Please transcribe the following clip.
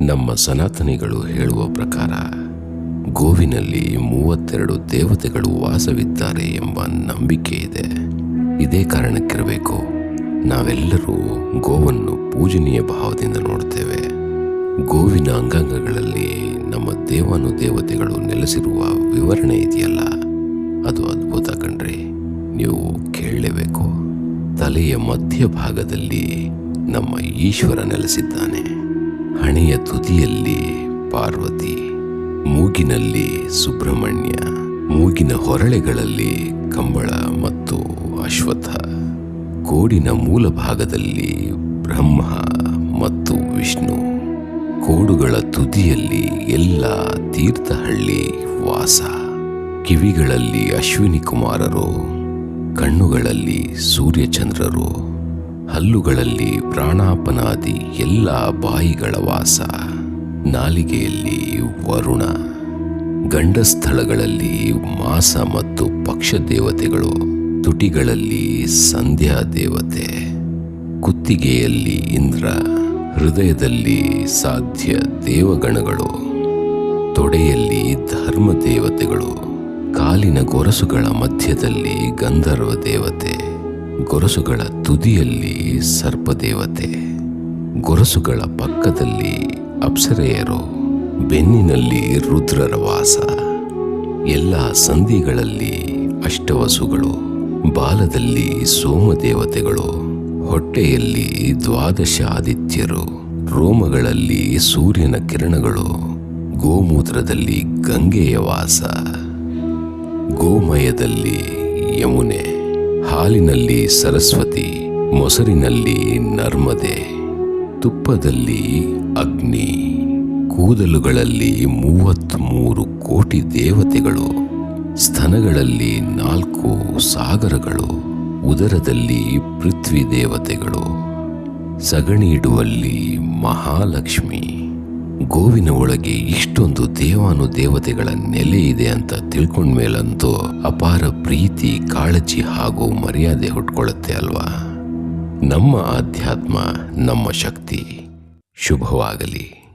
ನಮ್ಮ ಸನಾತನಿಗಳು ಹೇಳುವ ಪ್ರಕಾರ, ಗೋವಿನಲ್ಲಿ ಮೂವತ್ತೆರಡು ದೇವತೆಗಳು ವಾಸವಿದ್ದಾರೆ ಎಂಬ ನಂಬಿಕೆ ಇದೆ. ಇದೇ ಕಾರಣಕ್ಕಿರಬೇಕು, ನಾವೆಲ್ಲರೂ ಗೋವನ್ನು ಪೂಜನೀಯ ಭಾವದಿಂದ ನೋಡ್ತೇವೆ. ಗೋವಿನ ಅಂಗಾಂಗಗಳಲ್ಲಿ ನಮ್ಮ ದೇವಾನು ದೇವತೆಗಳು ನೆಲೆಸಿರುವ ವಿವರಣೆ ಇದೆಯಲ್ಲ? ಅದು ಅದ್ಭುತ ಕಣ್ರಿ, ನೀವು ಕೇಳಲೇಬೇಕು. ತಲೆಯ ಮಧ್ಯಭಾಗದಲ್ಲಿ ನಮ್ಮ ಈಶ್ವರ ನೆಲೆಸಿದ್ದಾನೆ. ಹಣೆಯ ತುದಿಯಲ್ಲಿ ಪಾರ್ವತಿ, ಮೂಗಿನಲ್ಲಿ ಸುಬ್ರಹ್ಮಣ್ಯ, ಮೂಗಿನ ಹೊರಳೆಗಳಲ್ಲಿ ಕಂಬಳ ಮತ್ತು ಅಶ್ವಥ ಕೋಡಿನ ಮೂಲ ಭಾಗದಲ್ಲಿ ಬ್ರಹ್ಮ ಮತ್ತು ವಿಷ್ಣು, ಕೋಡುಗಳ ತುದಿಯಲ್ಲಿ ಎಲ್ಲ ತೀರ್ಥಹಳ್ಳಿ ವಾಸ, ಕಿವಿಗಳಲ್ಲಿ ಅಶ್ವಿನಿ ಕುಮಾರರು, ಕಣ್ಣುಗಳಲ್ಲಿ ಸೂರ್ಯಚಂದ್ರರು ಹಲ್ಲುಗಳಲ್ಲಿ ಪ್ರಾಣಾಪನಾದಿ ಎಲ್ಲ ಬಾಯಿಗಳ ವಾಸ. ನಾಲಿಗೆಯಲ್ಲಿ ವರುಣ. ಗಂಡಸ್ಥಳಗಳಲ್ಲಿ ಮಾಸ ಮತ್ತು ಪಕ್ಷ ದೇವತೆಗಳು ತುಟಿಗಳಲ್ಲಿ ಸಂಧ್ಯಾ ದೇವತೆ ಕುತ್ತಿಗೆಯಲ್ಲಿ ಇಂದ್ರ. ಹೃದಯದಲ್ಲಿ ಸಾಧ್ಯ ದೇವಗಣಗಳು. ತೊಡೆಯಲ್ಲಿ ಧರ್ಮ ದೇವತೆಗಳು ಕಾಲಿನ ಗೊರಸುಗಳ ಮಧ್ಯದಲ್ಲಿ ಗಂಧರ್ವ ದೇವತೆ. ಗೊರಸುಗಳ ತುದಿಯಲ್ಲಿ ಸರ್ಪದೇವತೆ, ಗೊರಸುಗಳ ಪಕ್ಕದಲ್ಲಿ ಅಪ್ಸರೆಯರು, ಬೆನ್ನಿನಲ್ಲಿ ರುದ್ರರ ವಾಸ. ಎಲ್ಲ ಸಂಧಿಗಳಲ್ಲಿ ಅಷ್ಟವಸುಗಳು, ಬಾಲದಲ್ಲಿ ಸೋಮದೇವತೆಗಳು, ಹೊಟ್ಟೆಯಲ್ಲಿ ದ್ವಾದಶ ಆದಿತ್ಯರು ರೋಮಗಳಲ್ಲಿ ಸೂರ್ಯನ ಕಿರಣಗಳು, ಗೋಮೂತ್ರದಲ್ಲಿ ಗಂಗೆಯ ವಾಸ. ಗೋಮಯದಲ್ಲಿ ಯಮುನೆ. ಹಾಲಿನಲ್ಲಿ ಸರಸ್ವತಿ, ಮೊಸರಿನಲ್ಲಿ ನರ್ಮದೆ, ತುಪ್ಪದಲ್ಲಿ ಅಗ್ನಿ, ಕೂದಲುಗಳಲ್ಲಿ ಮೂವತ್ತ್ಮೂರು ಕೋಟಿ ದೇವತೆಗಳು, ಸ್ತನಗಳಲ್ಲಿ ನಾಲ್ಕು ಸಾಗರಗಳು, ಉದರದಲ್ಲಿ ಪೃಥ್ವಿ ದೇವತೆಗಳು, ಸಗಣಿ ಇಡುವಲ್ಲಿ ಮಹಾಲಕ್ಷ್ಮಿ. ಗೋವಿನ ಒಳಗೆ ಇಷ್ಟೊಂದು ದೇವಾನು ದೇವತೆಗಳ ನೆಲೆ ಇದೆ ಅಂತ ತಿಳ್ಕೊಂಡ್ಮೇಲಂತೂ ಅಪಾರ ಪ್ರೀತಿ, ಕಾಳಜಿ ಹಾಗೂ ಮರ್ಯಾದೆ ಹುಟ್ಕೊಳ್ಳುತ್ತೆ ಅಲ್ವಾ? ನಮ್ಮ ಆಧ್ಯಾತ್ಮ, ನಮ್ಮ ಶಕ್ತಿ. ಶುಭವಾಗಲಿ.